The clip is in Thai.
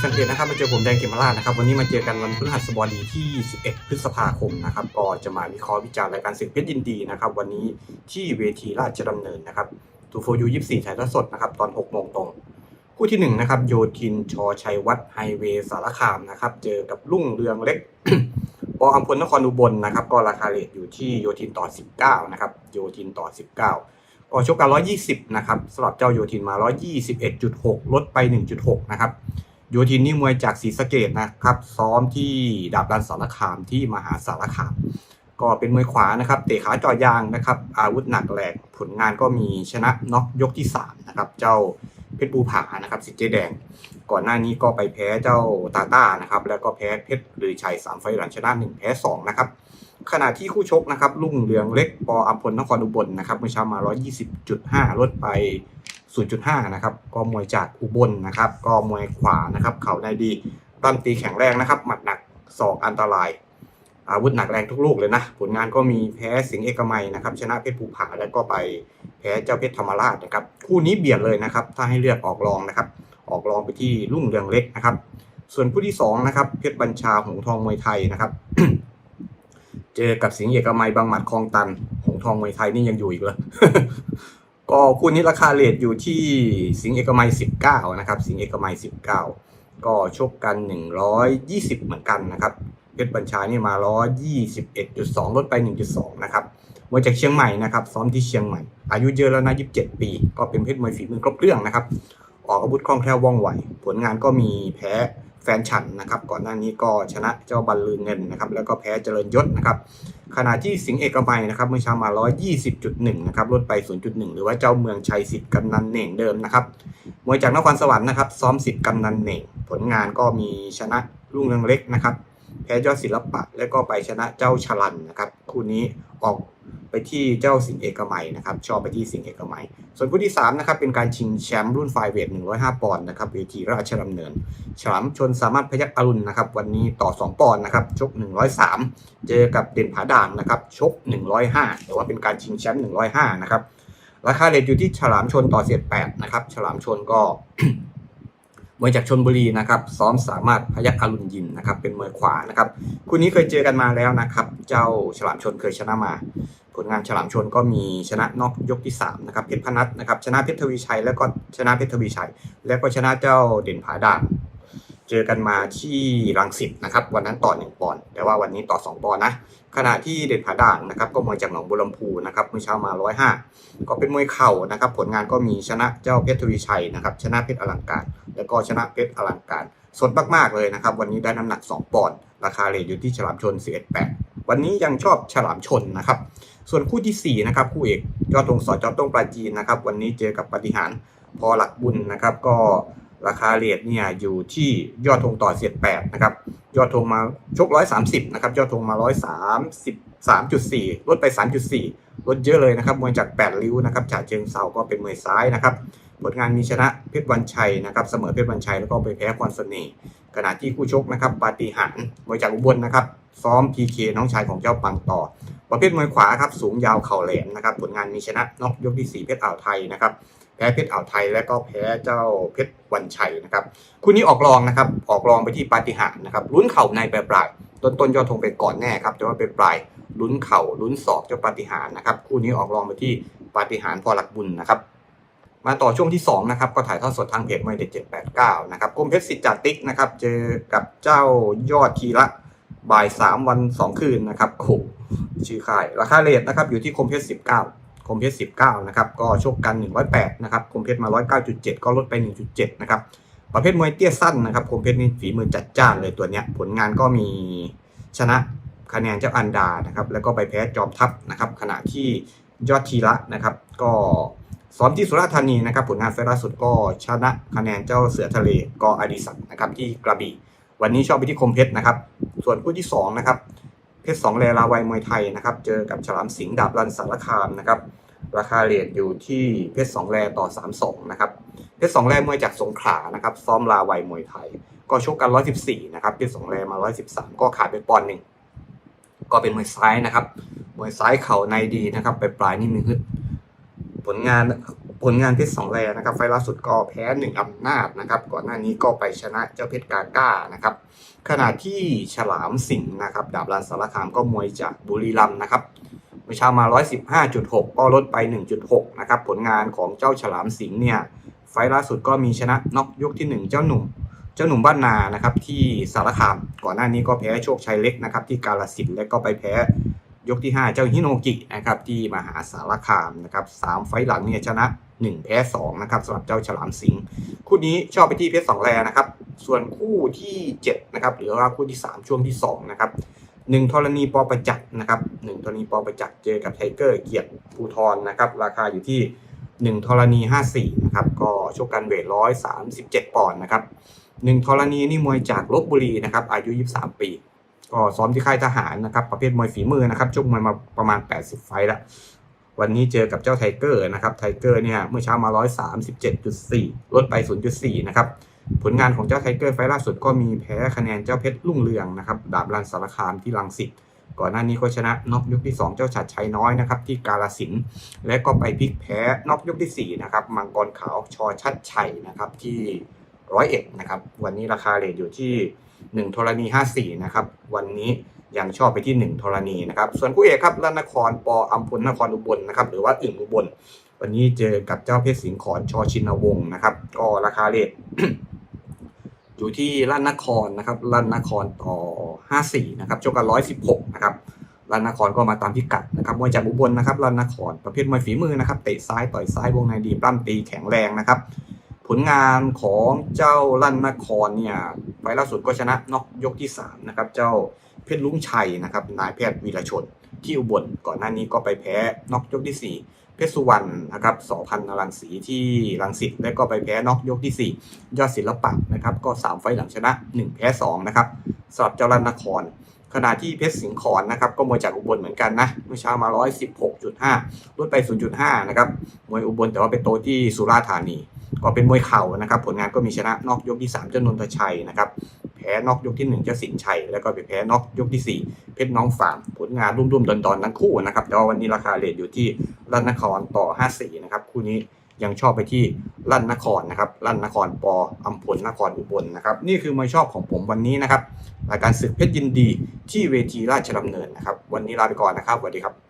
แฟนเพจนะครับมาเจอผมแดงเกมมาลาดนะครับวันนี้มาเจอกันวันพฤหัสบดีที่ 11 พฤษภาคมนะครับก็จะมาวิเคราะห์วิจารณ์รายการศึกเพชรยินดีนะครับวันนี้ที่เวทีราชดำเนินนะครับทูโฟยู24ถ่ายทอดสดนะครับตอน6โมงตรงคู่ที่ 1 นะครับ โยทินชอชัยวัฒน์ไฮเวย์สารคามนะครับเจอกับรุ่งเรืองเล็กปออัมพลนครอุบลนะครับก็ราคาเลทอยู่ที่โยทินต่อ 19นะครับโยทินต่อ 19ก็ชกกัน120 นะครับสำหรับเจ้าโยทินมา 121.6 ลดไป 1.6 นะครับ โยทินนี่มวยจากศรีสะเกดนะครับ ซ้อมที่ดาบรันสารคามที่มหาสารคาม ก็เป็นมวยขวานะครับ เตะขาเจ่อยางนะครับ อาวุธหนักแหลกผลงานก็มีชนะน็อกยกที่3นะครับ เจ้าเพชรบูผานะครับสิเจแดง ก่อนหน้านี้ก็ไปแพ้เจ้าตาต้านะครับ แล้วก็แพ้เพชรหรือชัย3ไฟหลังชนะ1แพ้2นะครับขณะที่คู่ชกนะครับลุ่งเรืองเล็กปออัมพลนครอุบลนะครับเมื่อเช้ามา 120.5 ลดไป 0.5 นะครับ ก็มวยจากอุบลนะครับ ก็มวยขวานะครับ เข่าในดีตั้มตีแข็งแรงนะครับ หมัดหนักศอกอันตราย อาวุธหนักแรงทุกลูกเลยนะ ผลงานก็มีแพ้สิงเอกมัยนะครับ ชนะเพชรภูผาแล้วก็ไปแพ้เจ้าเพชรธรรมราชนะครับ คู่นี้เบียดเลยนะครับ ถ้าให้เลือกออกรองนะครับ ออกรองไปที่ลุ่งเรืองเล็กนะครับ ส่วนคู่ที่สองนะครับ เพชรบัญชาหงส์ทองมวยไทยนะครับเจอกับสิงห์เอกมัยบางหมัดคลองตัน หงส์ทองมวยไทยนี่ยังอยู่อีกเลย ก็คู่นี้ราคาเลทอยู่ที่สิงเอกมัย 19 นะครับ สิงเอกมัย 19 ก็ชกกัน 120 เหมือนกันนะครับเพชรบัญชานี่มา 121.2 ลดไป 1.2 นะครับมวยจากเชียงใหม่นะครับ ซ้อมที่เชียงใหม่ อายุเยอะแล้วนะ 27 ปี ก็เป็นเพชรมวยฝีมือครบเครื่องนะครับ ออกอาวุธคล่องแคล่วว่องไว ผลงานก็มีแพ้ แฟนฉันนะครับก่อนหน้านี้ก็ชนะเจ้าบัลลือเงินนะครับแล้วก็แพ้เจริญยศนะครับขณะที่สิงห์เอกมัยนะครับเมื่อเช้ามา 120.1 นะครับลดไป 0.1 หรือว่าเจ้าเมืองชัยสิทธิ์กำนันเหน่งเดิมนะครับมวยจากนครสวรรค์นะครับซ้อมสิทธิ์กำนันเหน่ง ผลงานก็มีชนะรุ่งเรืองเล็กนะครับแพ้ยอดศิลปะ แล้วก็ไปชนะเจ้าชลันนะครับคู่นี้ออกไปที่เจ้าสิงห์เอกมัยนะครับชอบไปที่สิงห์เอกมัย ส่วนคู่ที่3นะครับเป็นการชิงแชมป์รุ่นไฟเวท105 ปอนด์นะครับเวทีราชดำเนิน ฉลามชนสามารถพยักอรุณนะครับวันนี้ต่อ 2 ปอนด์นะครับชก 103 เจอกับเด่นผาด่านนะครับชก 105 แต่ว่าเป็นการชิงแชมป์105 นะครับราคาเลทอยู่ที่ฉลามชนต่อเสียด8นะครับฉลามชนก็มวยจากชนบุรีนะครับซ้อมสามารถพยักอรุณยิมนะครับเป็นมวยขวานะครับคู่นี้เคยเจอกันมาแล้วนะครับ เจ้าฉลามชนเคยชนะมา ลงานฉลามชนก็มีชนะนอกยกที่3นะครับเพชรพนัทนะครับชนะเพชรทวีชัยแล้วก็ชนะเพชรทวีชัย แล้วก็ชนะเจ้าเด่นผาดานเจอกันมาที่รังสิตนะครับ วันนั้นต่อ1ปอนด์แต่ว่าวันนี้ต่อ 2ปอนด์นะขณะที่เด่นผาด่านนะครับ ก็มวยจากหนองบัวลำพูนะครับเมื่อเช้ามา 105 ก็เป็นมวยเข่านะครับ ผลงานก็มีชนะเจ้าเพชรทวีชัยนะครับ ชนะเพชรอลังการ แล้วก็ชนะเพชรอลังการสดมากๆเลยนะครับ วันนี้ได้น้ำหนัก 2 ปอนด์ราคาเลทอยู่ที่ฉลามชน 11.8 วันนี้ยังชอบฉลามชนนะครับ ส่วนคู่ที่4นะครับคู่เอกยอดธงสอจอดตงปราจีนนะครับ วันนี้เจอกับปฏิหารพอหลักบุญนะครับ ก็ราคาเรทเนี่ยอยู่ที่ยอดธงต่อเสียด8นะครับ ยอดธงมาชก130นะครับยอดธงมา133.4ลดไป3.4ลดเยอะเลยนะครับมวยจาก8ริ้วนะครับจากเชิงเซาก็เป็นมวยซ้ายนะครับผลงานมีชนะเพชรวันชัยนะครับเสมอเพชรวันชัยแล้วก็ไปแพ้พรเสน่ห์ขณะที่คู่ชกนะครับปาฏิหาริย์มวยจากอุบลนะครับ ซ้อม PK น้องชายของเจ้าปังต่อ ประเภทมวยขวาครับสูงยาวเข่าแหลมนะครับผลงานมีชนะน็อกยกที่ 4 เพชรอ่าวไทยนะครับแพ้เพชรอ่าวไทยและก็แพ้เจ้าเพชรวันชัยนะครับคู่นี้ออกรองนะครับออกรองไปที่ปาฏิหาริย์นะครับลุ้นเข่าในปลายปลายต้นต้นยอดธงไปก่อนแน่ครับแต่ว่าเป็นปลายลุ้นเข่าลุ้นศอกเจ้าปาฏิหาริย์นะครับคู่นี้ออกรองไปที่ปาฏิหาริย์พอหลักบุญนะครับมาต่อช่วงที่2นะครับก็ถ่ายทอดสดทางเพจมวยเด็ด789 นะครับกรมเพชรสิทธิ์จติ๊กนะครับเจอกับเจ้ายอดทีละ บ่าย3วัน2คืนนะครับโอ้ชื่อค่ายราคาเลทนะครับอยู่ที่คมเพชร19คมเพชร19นะครับก็ชกกัน108นะครับคมเพชรมา109.7ก็ลดไป1.7นะครับประเภทมวยเตี้ยสั้นนะครับคมเพชรนี่ฝีมือจัดจ้านเลยตัวเนี้ยผลงานก็มีชนะคะแนนเจ้าอันดานะครับแล้วก็ไปแพ้จอมทัพนะครับขณะที่ยอดทีละนะครับ ก็ซ้อมที่สุราษฎร์ธานีนะครับผลงานไฟล์ล่าสุดก็ชนะคะแนนเจ้าเสือทะเลกออดิศักดิ์นะครับที่กระบี่ วันนี้ชอบไปที่คมเพชรนะครับ ส่วนคู่ที่สองนะครับเพชรสองแลลาวัยมวยไทยนะครับ เจอกับฉลามสิงห์ดาบรันสารคามนะครับ ราคาเลทอยู่ที่เพชรสองแลต่อสามสองนะครับเพชรสองแลมวยจากสงขลานะครับ ซ้อมลาวัยมวยไทย ก็ชกกันร้อยสิบสี่นะครับเพชรสองแลมาร้อยสิบสามก็ขาดไปปอนด์หนึ่งก็เป็นมวยซ้ายนะครับมวยซ้ายเข่าในดีนะครับ ไปปลายนี่มีฮึดผลงาน ผลงานเพชรสองแรนะครับ ไฟล่าสุดก็แพ้หนึ่งอำนาจนะครับ ก่อนหน้านี้ก็ไปชนะเจ้าเพชรกาก้านะครับ ขณะที่ฉลามสิงห์นะครับ ดาบรันสารคามก็มวยจากบุรีรัมย์นะครับเมื่อเช้ามา 115.6 ก็ลดไป 1.6 นะครับ ผลงานของเจ้าฉลามสิงห์เนี่ย ไฟล่าสุดก็มีชนะน็อกยกที่ 1 เจ้าหนุ่ม เจ้าหนุ่มบ้านนานะครับที่สารคาม ก่อนหน้านี้ก็แพ้โชคชัยเล็กนะครับที่กาลสินและก็ไปแพ้ยกที่ 5 เจ้าฮิโนกินะครับที่มหาสารคามนะครับสามไฟล์หลังเนี่ยชนะ 1 แพ้2นะครับสำหรับเจ้าฉลามสิงห์คู่นี้ชอบไปที่เพชรสองแรนะครับ ส่วนคู่ที่7นะครับหรือว่าคู่ที่ 3 ช่วงที่2นะครับหนึ่งธรณีปอประจักษ์นะครับหนึ่งธรณีปอประจักษ์เจอกับไทเกอร์เกียรติภูทรนะครับ ราคาอยู่ที่1ธรณี54นะครับก็ชกกันเวท137ปอนด์นะครับหนึ่งธรณีนี่มวยจากลบบุรีนะครับอายุ23ปี ก็ซ้อมที่ค่ายทหารนะครับประเภทมวยฝีมือนะครับชกมวยมาประมาณ80ไฟต์แล้ว วันนี้เจอกับเจ้าไทเกอร์นะครับไทเกอร์เนี่ยเมื่อเช้ามา 137.4 ลดไป 0.4 นะครับ ผลงานของเจ้าไทเกอร์ไฟล่าสุดก็มีแพ้คะแนนเจ้าเพชรลุ่งเรืองนะครับ ดาบรันสารคามที่ลังสิตก่อนหน้านี้ก็ชนะน็อกยกที่ 2 เจ้าฉัดชัยน้อยนะครับที่กาลสิน และก็ไปพลิกแพ้น็อกยกที่ 4 นะครับ มังกรขาวชอชัดชัยนะครับที่ร้อยเอ็ดนะครับ วันนี้ราคาเลทอยู่ที่1ธรณี 54 นะครับ วันนี้ ยังชอบไปที่ 1 ธรณีนะครับ ส่วนคู่เอกครับรันนครปออัมพลนครอุบลนะครับ หรือว่าอึ่งอุบล วันนี้เจอกับเจ้าเพชรสิงห์ขอนชอชินวงศ์นะครับก็ราคาเลทอยู่ที่ลั่นนครนะครับลั่นนครต่อ 54 นะครับชกกัน 116 นะครับลั่นนครก็มาตามพิกัดนะครับมวยจากอุบลนะครับลั่นนครประเภทมวยฝีมือนะครับเตะซ้ายต่อยซ้ายวงในดีปล้ำตีแข็งแรงนะครับ ผลงานของเจ้าลั่นนครเนี่ยไฟล์ล่าสุดก็ชนะน็อกยกที่3นะครับเจ้า เพชรลุงชัยนะครับนายแพทย์วีรชน ที่อุบลก่อนหน้านี้ก็ไปแพ้นอกยกที่ 4 เพชรสุวรรณนะครับสอพันนรังสีที่รังสิตและก็ไปแพ้นอกยกที่ 4 ยอดศิลปะนะครับก็ 3 ไฟล์หลังชนะ 1 แพ้2นะครับสำหรับเจ้าลันนครขณะที่เพชรสิงห์ขอนนะครับก็มวยจากอุบลเหมือนกันนะเมื่อเช้ามา 116.5 ลดไป 0.5 นะครับมวยอุบลแต่ว่าเป็นโตที่สุราษฎร์ธานี ก็เป็นมวยเข่านะครับ ผลงานก็มีชนะนอกยกที่ 3 เจ้านนทชัยนะครับ แพ้นอกยกที่ 1 เจ้าสินชัย แล้วก็ไปแพ้นอกยกที่ 4 เพชรน้องฟาร์มผลงานรุ่มๆดอนๆทั้งคู่นะครับแต่ว่าวันนี้ราคาเลทอยู่ที่ลั่นนครต่อ 54 นะครับ คู่นี้ยังชอบไปที่ลั่นนครนะครับลั่นนครปออัมพลนครอุบลนะครับ นี่คือมวยชอบของผมวันนี้นะครับรายการศึกเพชรยินดีที่เวทีราชดำเนินนะครับ วันนี้ลาไปก่อนนะครับสวัสดีครับ